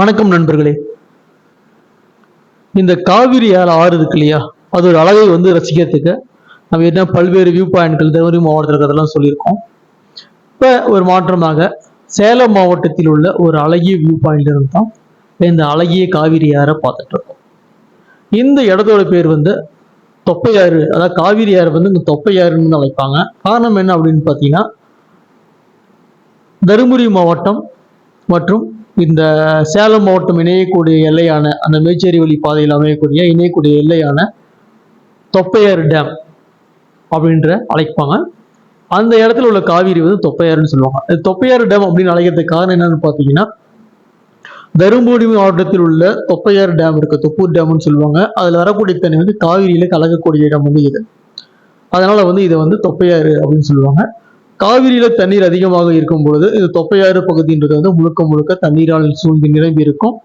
வணக்கம் நண்பர்களே. இந்த காவிரி ஆறு ஆறு இருக்கு இல்லையா? அது ஒரு அழகை வந்து ரசிக்கிறதுக்கு நம்ம என்ன பல்வேறு வியூ பாயிண்ட்கள் தருமபுரி மாவட்டத்தில் இருக்கிறதெல்லாம் சொல்லியிருக்கோம். இப்போ ஒரு மாற்றமாக சேலம் மாவட்டத்தில் உள்ள ஒரு அழகிய வியூ பாயிண்ட்ல இருந்து தான் இந்த அழகிய காவிரி ஆறை பார்த்துட்டு இருக்கோம். இந்த இடத்தோட பேர் வந்து தொப்பையாறு. அதாவது காவிரி ஆறு வந்து இந்த தொப்பையாறுன்னு அழைப்பாங்க. காரணம் என்ன அப்படின்னு பார்த்தீங்கன்னா தருமபுரி மாவட்டம் மற்றும் இந்த சேலம் மாவட்டம் இணையக்கூடிய எல்லையான அந்த மேச்சேரி வழி பாதையில் அமையக்கூடிய இணையக்கூடிய எல்லையான தொப்பையார் டேம் அப்படின்ற அழைப்பாங்க. அந்த இடத்துல உள்ள காவிரி வந்து தொப்பையாறுன்னு சொல்லுவாங்க. இது தொப்பையாறு டேம் அப்படின்னு அழைக்கிறதுக்கு காரணம் என்னன்னு பார்த்தீங்கன்னா தருமபுரி மாவட்டத்தில் உள்ள தொப்பையார் டேம் இருக்கு தொப்பூர் டேம்னு சொல்லுவாங்க. அதில் வரக்கூடிய தண்ணி வந்து காவிரியில் கலக்கக்கூடிய இடம் வந்து இது. அதனால வந்து இதை வந்து தொப்பையாறு அப்படின்னு சொல்லுவாங்க. காவிரியில தண்ணீர் அதிகமாக இருக்கும் பொழுது இது தொப்பையாறு பகுதின்றது வந்து முழுக்க முழுக்க தண்ணீரால் சூழ்ந்து நிரம்பி இருக்கும்.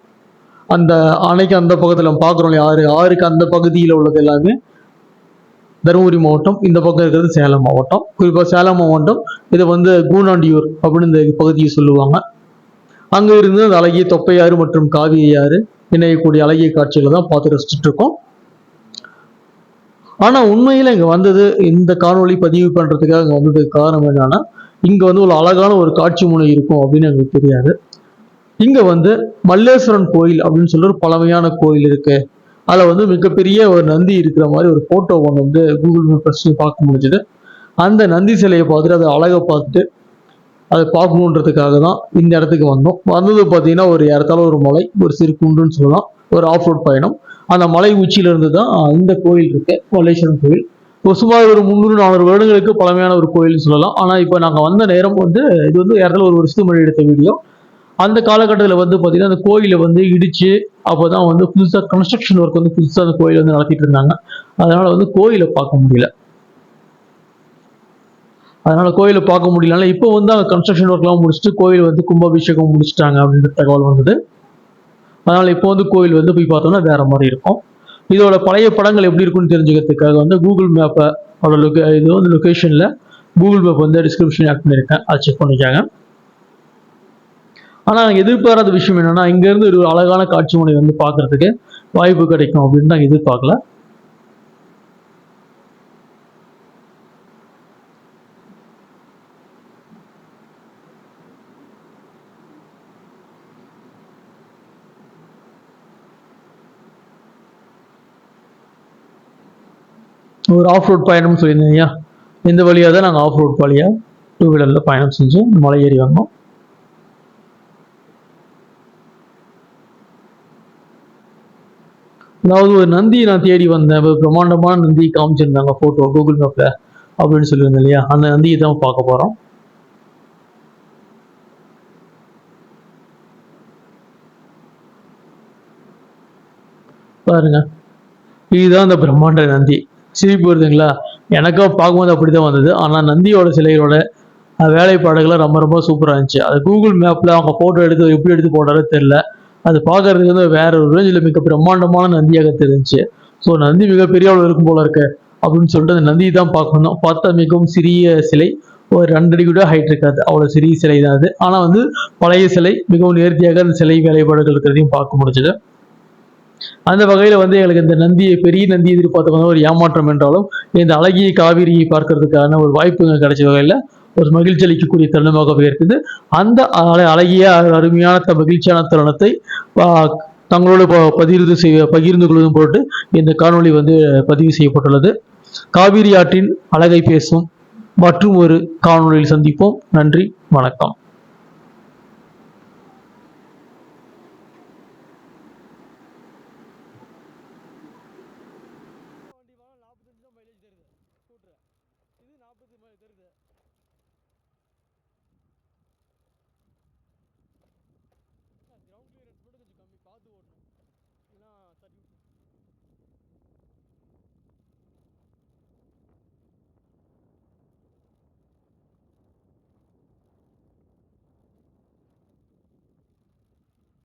அந்த அணைக்கு அந்த பக்கத்துல நம்ம பார்க்குறோம் ஆறு ஆறுக்கு அந்த பகுதியில் உள்ளது எல்லாமே. தருமபுரி மாவட்டம் இந்த பக்கம் இருக்கிறது சேலம் மாவட்டம். குறிப்பாக சேலம் மாவட்டம் இதை வந்து கூனாண்டியூர் அப்படின்னு இந்த பகுதியை சொல்லுவாங்க. அங்கே இருந்து அந்த அழகிய தொப்பையாறு மற்றும் காவிரி ஆறு இணையக்கூடிய அழகிய காட்சிகளை தான் பார்த்து ரசிச்சுட்டு இருக்கோம். ஆனால் உண்மையில் இங்கே வந்தது இந்த காணொலி பதிவு பண்ணுறதுக்காக இங்கே வந்ததுக்கு காரணம் என்னன்னா இங்கே வந்து ஒரு அழகான ஒரு காட்சி முனை இருக்கும் அப்படின்னு எங்களுக்கு தெரியாது. இங்கே வந்து மல்லேஸ்வரன் கோயில் அப்படின்னு சொல்லி ஒரு பழமையான கோயில் இருக்கு. அதில் வந்து மிகப்பெரிய ஒரு நந்தி இருக்கிற மாதிரி ஒரு ஃபோட்டோ ஒன்று வந்து கூகுள் மேப்ஸ் பார்க்க முடிஞ்சது. அந்த நந்தி சிலையை பார்த்துட்டு அதை அழகை பார்த்துட்டு அதை பார்க்கணுன்றதுக்காக தான் இந்த இடத்துக்கு வந்தோம். வந்தது பார்த்தீங்கன்னா ஒரு இடத்தால ஒரு மலை ஒரு சிறு குன்றுன்னு சொல்லலாம். ஒரு ஆஃப் ரோட் பயணம். அந்த மலை உச்சியிலிருந்து தான் இந்த கோயில் இருக்கு மல்லேஸ்வரன் கோயில். ஒரு சுமார் ஒரு முந்நூறு நானூறு வருடங்களுக்கு பழமையான ஒரு கோயில்னு சொல்லலாம். ஆனால் இப்போ நாங்கள் வந்த நேரம் வந்து இது வந்து இடத்துல ஒரு வருஷத்துக்கு முன்னாடி எடுத்த வீடியோ. அந்த காலகட்டத்தில் வந்து பார்த்தீங்கன்னா அந்த கோயிலை வந்து இடிச்சு அப்போ தான் வந்து புதுசாக கன்ஸ்ட்ரக்ஷன் ஒர்க் வந்து புதுசாக அந்த கோயில் வந்து நடத்திட்டு இருந்தாங்க. அதனால வந்து கோயிலை பார்க்க முடியல. அதனால கோயிலை பார்க்க முடியலனால இப்போ வந்து அங்கே கன்ஸ்ட்ரக்ஷன் ஒர்க்லாம் முடிச்சுட்டு கோயில் வந்து கும்பாபிஷேகம் முடிச்சிட்டாங்க அப்படின்ற தகவல் வந்தது. அதனால் இப்போ வந்து கோயில் வந்து போய் பார்த்தோம்னா வேற மாதிரி இருக்கும். இதோட பழைய படங்கள் எப்படி இருக்குன்னு தெரிஞ்சுக்கிறதுக்காக வந்து கூகுள் மேப்பை அதோட லொக்க இது வந்து லொக்கேஷனில் கூகுள் மேப் வந்து டிஸ்கிரிப்ஷன் ஆட் பண்ணியிருக்கேன். அதை செக் பண்ணிக்காங்க. ஆனால் எதிர்பாராத விஷயம் என்னென்னா இங்கேருந்து ஒரு அழகான காட்சி முறை வந்து பார்க்கறதுக்கு வாய்ப்பு கிடைக்கும் அப்படின்னு நான் எதிர்பார்க்கல. ஒரு ஆஃப் ரோட் பயணம் சொல்லியிருந்தேன் இந்த வழியாக தான் நாங்கள் ஆஃப் ரோட் வழியாக டூ வீலரில் பயணம் செஞ்சு மலை ஏறி வந்தோம். அதாவது ஒரு நந்தி நான் தேடி வந்தேன். ஒரு பிரம்மாண்டமான நந்தி காமிச்சிருந்தாங்க ஃபோட்டோ கூகுள் மேப்பில் அப்படின்னு சொல்லியிருந்தேன் இல்லையா? அந்த நந்தியை தான் பார்க்க போகிறோம் பாருங்க. இதுதான் அந்த பிரம்மாண்ட நந்தி. சிரிப்பு வருதுங்களா எனக்கும் பார்க்கும்போது அப்படி தான் வந்தது. ஆனால் நந்தியோட சிலையோட வேலைப்பாடுகள்லாம் ரொம்ப ரொம்ப சூப்பராக இருந்துச்சு. அது கூகுள் மேப்பில் அவங்க ஃபோட்டோ எடுத்து எப்படி எடுத்து போட்டாரோ தெரில அது பார்க்கறதுக்கு வந்து வேற ஒரு ரேஞ்சில் மிக பிரம்மாண்டமான நந்தியாக தெரிஞ்சுச்சு. ஸோ நந்தி மிகப்பெரிய அளவு இருக்கும் போல இருக்கு அப்படின்னு சொல்லிட்டு அந்த நந்தியை தான் பார்க்கணும். பார்த்தா மிகவும் சிறிய சிலை ஒரு ரெண்டு அடி கூட ஹைட் இருக்காது. அவ்வளோ சிறிய சிலை தான் அது. ஆனால் வந்து பழைய சிலை மிகவும் நேர்த்தியாக அந்த சிலை வேலைப்பாடுகள் இருக்கிறதையும் பார்க்க முடிஞ்சது. அந்த வகையில் வந்து எங்களுக்கு இந்த நந்தியை பெரிய நந்தி எதிர்பார்த்தவங்க ஒரு ஏமாற்றம் என்றாலும் இந்த அழகிய காவிரியை பார்க்கறதுக்கான ஒரு வாய்ப்பு கிடைச்ச வகையில் ஒரு மகிழ்ச்சி அளிக்கக்கூடிய தருணமாகவே இருக்குது அந்த அழகிய அருமையான மகிழ்ச்சியான தருணத்தை தங்களோடு ப- பகிர்ந்து செய்ய பகிர்ந்து கொள்வதும் பொருட்டு இந்த காணொளி வந்து பதிவு செய்யப்பட்டுள்ளது. காவிரி ஆற்றின் அழகை பேசும் மற்றும் ஒரு காணொலியில் சந்திப்போம். நன்றி வணக்கம். No, I thought you